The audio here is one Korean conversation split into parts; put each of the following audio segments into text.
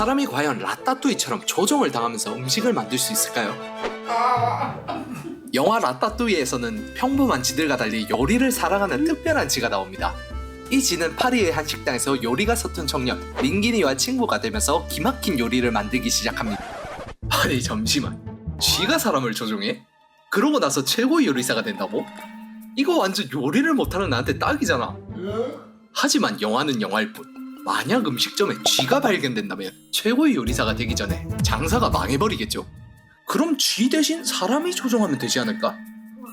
사람이 과연 라따뚜이처럼 조종을 당하면서 음식을 만들 수 있을까요? 영화 라따뚜이에서는 평범한 지들과 달리 요리를 사랑하는 특별한 지가 나옵니다. 이 지는 파리의 한 식당에서 요리가 서툰 청년 링기니와 친구가 되면서 기막힌 요리를 만들기 시작합니다. 아니 잠시만, 쥐가 사람을 조종해? 그러고 나서 최고의 요리사가 된다고? 이거 완전 요리를 못하는 나한테 딱이잖아. 하지만 영화는 영화일 뿐. 만약 음식점에 쥐가 발견된다면 최고의 요리사가 되기 전에 장사가 망해버리겠죠. 그럼 쥐 대신 사람이 조종하면 되지 않을까?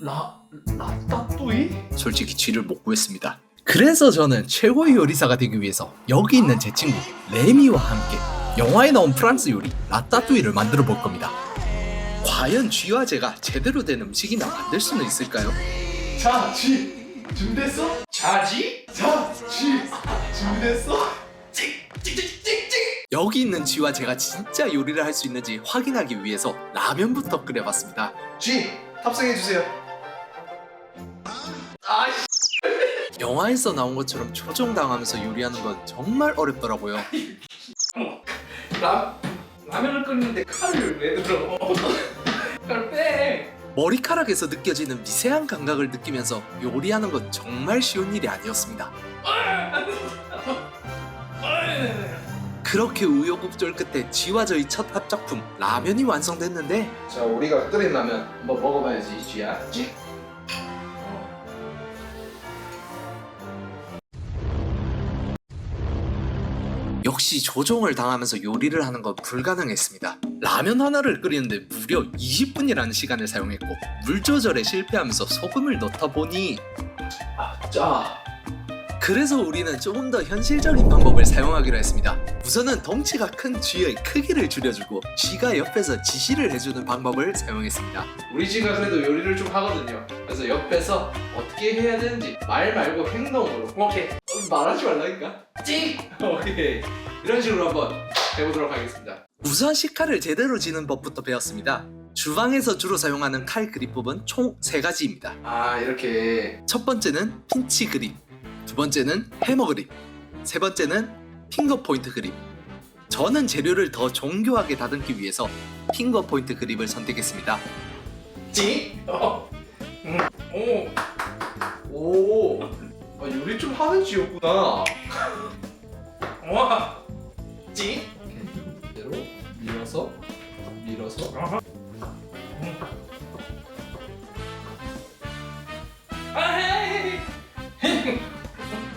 라 라따뚜이? 솔직히 쥐를 못 구했습니다. 그래서 저는 최고의 요리사가 되기 위해서 여기 있는 제 친구 레미와 함께 영화에 나온 프랑스 요리 라따뚜이를 만들어 볼 겁니다. 과연 쥐와 제가 제대로 된 음식이나 만들 수는 있을까요? 자, 쥐 준비됐어? 자지? 자, 쥐 준비됐어? 여기 있는 쥐와 제가 진짜 요리를 할 수 있는지 확인하기 위해서 라면부터 끓여봤습니다. 쥐 탑승해 주세요. 아이 영화에서 나온 것처럼 초종당하면서 요리하는 건 정말 어렵더라고요. 라 라면을 끓이는데 칼을 왜 들어? 칼 빼. 머리카락에서 느껴지는 미세한 감각을 느끼면서 요리하는 건 정말 쉬운 일이 아니었습니다. 그렇게 우여곡절 끝에 쥐와 저희 첫 합작품 라면이 완성됐는데 자, 우리가 끓인 라면 한번 먹어봐야지, 쥐야. 쥐. 역시 조종을 당하면서 요리를 하는 건 불가능했습니다. 라면 하나를 끓이는데 무려 20분이라는 시간을 사용했고 물 조절에 실패하면서 소금을 넣다 보니 아, 짜. 그래서 우리는 조금 더 현실적인 방법을 사용하기로 했습니다. 우선은 덩치가 큰 쥐의 크기를 줄여주고 쥐가 옆에서 지시를 해주는 방법을 사용했습니다. 우리 쥐가 그래도 요리를 좀 하거든요. 그래서 옆에서 어떻게 해야 되는지 말 말고 행동으로. 오케이. 어, 말하지 말라니까. 찌. 오케이. 이런 식으로 한번 해보도록 하겠습니다. 우선 식칼을 제대로 지는 법부터 배웠습니다. 주방에서 주로 사용하는 칼 그립법은 총 3가지입니다. 아, 이렇게. 첫 번째는 핀치 그립, 두 번째는 해머 그립, 세 번째는 핑거 포인트 그립. 저는 재료를 더 정교하게 다듬기 위해서 핑거 포인트 그립을 선택했습니다. 찌. 어. 음. 오. 오. 아, 요리 좀 하는 쥐였구나. 와. 찌. 그대로 밀어서 밀어서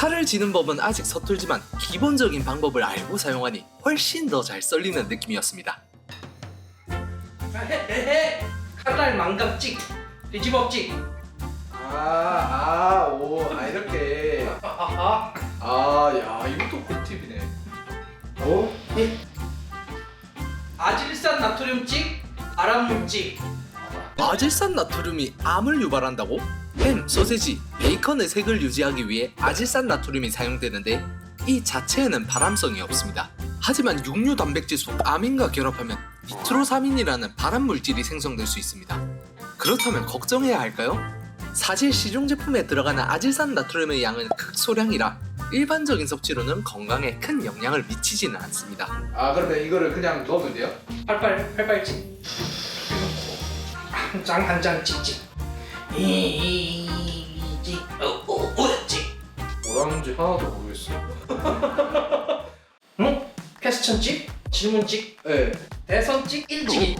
칼을 지는 법은 아직 서툴지만 기본적인 방법을 알고 사용하니 훨씬 더 잘 썰리는 느낌이었습니다. 헤헤헤. 칼날 망각찍. 뒤집어찍. 아 아 오 아 이렇게 아하. 아 야 이것도 꿀팁이네 어? 아질산 나트륨 찍. 아람물 찍. 아질산 나트륨이 암을 유발한다고? 햄, 소세지, 베이컨의 색을 유지하기 위해 아질산 나트륨이 사용되는데 이 자체에는 발암성이 없습니다. 하지만 육류 단백질 속 아민과 결합하면 니트로사민이라는 발암 물질이 생성될 수 있습니다. 그렇다면 걱정해야 할까요? 사실 시중 제품에 들어가는 아질산 나트륨의 양은 극소량이라 일반적인 섭취로는 건강에 큰 영향을 미치지는 않습니다. 아 그러면 이거를 그냥 넣으면 돼요? 팔팔 팔팔찍. 한장 한장 찍찍. 이찍. 오오오찍. 뭐라는지 하나도 모르겠어 응? 퀘스천 찍. 질문 찍. 네 대선 찍. 일찍.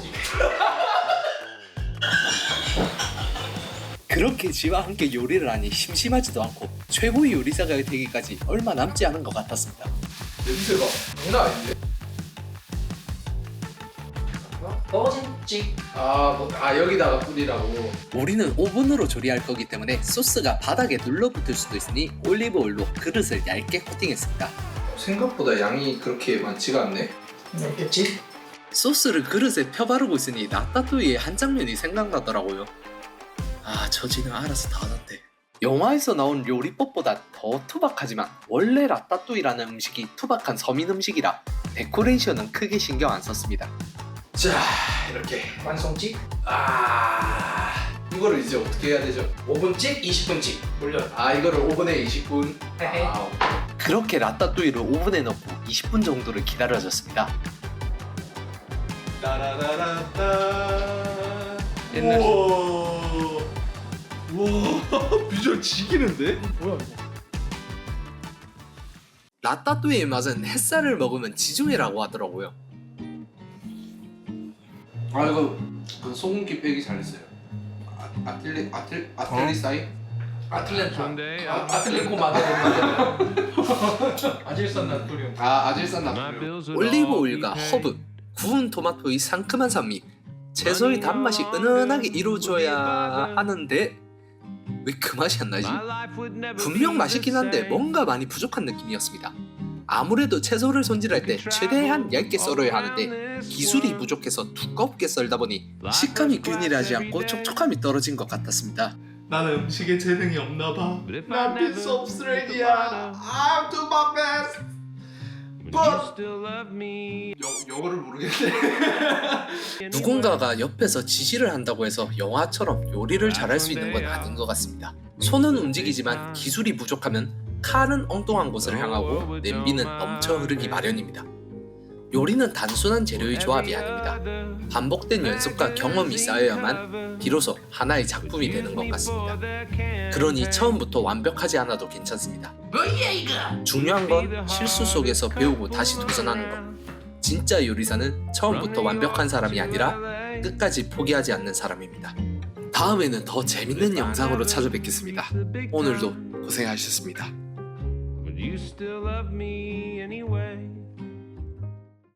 그렇게 지와 함께 요리를 하니 심심하지도 않고 최고의 요리사가 되기까지 얼마 남지 않은 것 같았습니다. 냄새가 장난 아닌데? 버진찍. 아, 뭐, 아 여기다가 뿌리라고 우리는 오븐으로 조리할 거기 때문에 소스가 바닥에 눌러붙을 수도 있으니 올리브 오일로 그릇을 얇게 코팅했습니다. 생각보다 양이 그렇게 많지가 않네 없겠지? 소스를 그릇에 펴바르고 있으니 라따뚜이의 한 장면이 생각나더라고요. 아, 저지는 알아서 다 하던데. 영화에서 나온 요리법보다 더 투박하지만 원래 라따뚜이라는 음식이 투박한 서민 음식이라 데코레이션은 크게 신경 안 썼습니다. 자 이렇게. 완성 찍 아 이거를 이제 어떻게 해야 되죠? 5분 찍 20분 찍 물려 아 이거를 오븐에 20분. 헤헤. 아, 그렇게 라따뚜이를 오븐에 넣고 20분 정도를 기다려줬습니다. 따라라라따. 옛날 우와. 우와. 비주얼 지기는데? 뭐야 이거? 라따뚜이의 맛은 햇살을 먹으면 지중해라고 하더라고요. 아 이거 그 소금기 빼기 잘했어요. 아, 아틀리 아틀 아틀리사이? 아틀렌타. 아, 아틀렌코 마데르 아질산 나트륨. 아 아질산 나트륨. 올리브 오일과 허브, 구운 토마토의 상큼한 산미, 채소의 단맛이 은은하게 이루어져야 하는데 왜 그 맛이 안 나지? 분명 맛있긴 한데 뭔가 많이 부족한 느낌이었습니다. 아무래도 채소를 손질할 때 최대한 얇게 썰어야 하는데 기술이 부족해서 두껍게 썰다 보니 식감이 균일하지 않고 촉촉함이 떨어진 것 같았습니다. 나는 음식에 재능이 없나 봐. 난 빗속 쓰레기야. I'm to my best. 여, 영어를 모르겠네. 누군가가 옆에서 지시를 한다고 해서 영화처럼 요리를 잘할 수 있는 건 아닌 것 같습니다. 손은 움직이지만 기술이 부족하면 칼은 엉뚱한 곳을 향하고 냄비는 넘쳐 흐르기 마련입니다. 요리는 단순한 재료의 조합이 아닙니다. 반복된 연습과 경험이 쌓여야만 비로소 하나의 작품이 되는 것 같습니다. 그러니 처음부터 완벽하지 않아도 괜찮습니다. 중요한 건 실수 속에서 배우고 다시 도전하는 것. 진짜 요리사는 처음부터 완벽한 사람이 아니라 끝까지 포기하지 않는 사람입니다. 다음에는 더 재밌는 영상으로 찾아뵙겠습니다. 오늘도 고생하셨습니다. You still love me anyway.